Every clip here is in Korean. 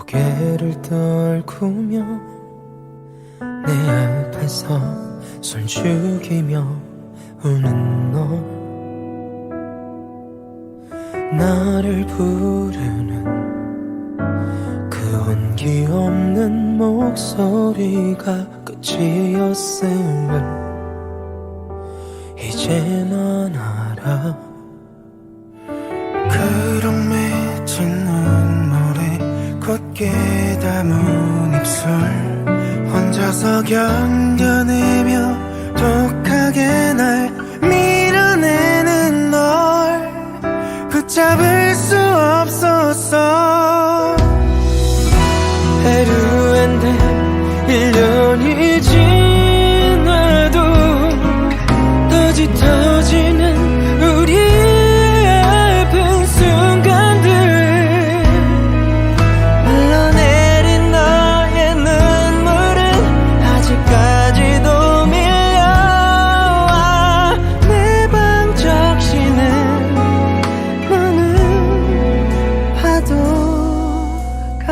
고개를 떨구며 내 앞에서 손 죽이며 우는 너. 나를 부르는 그 온기 없는 목소리가 끝이었음을 이제 난 알아. 그런 굳게 담은 입술. 혼자서 견뎌내며 독하게 날 밀어내는 널. 붙잡을 수 없었어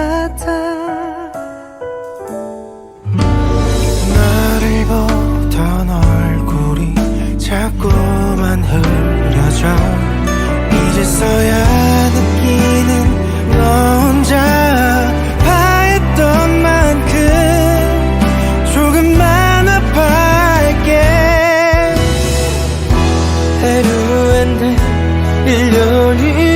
같아. 나를 보던 얼굴이 자꾸만 흐려져. 이제서야 느끼는 너 혼자 아파했던 만큼 조금만 아파할게. 해루한데 1년이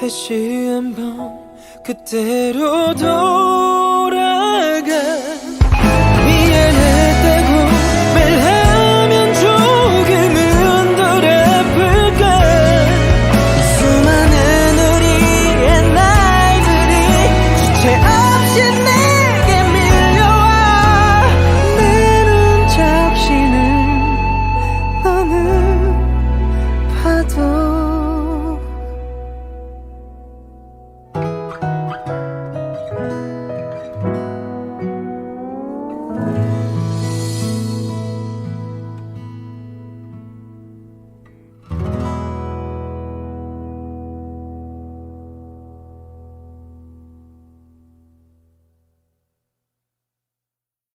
다시 한번 그때로 돌아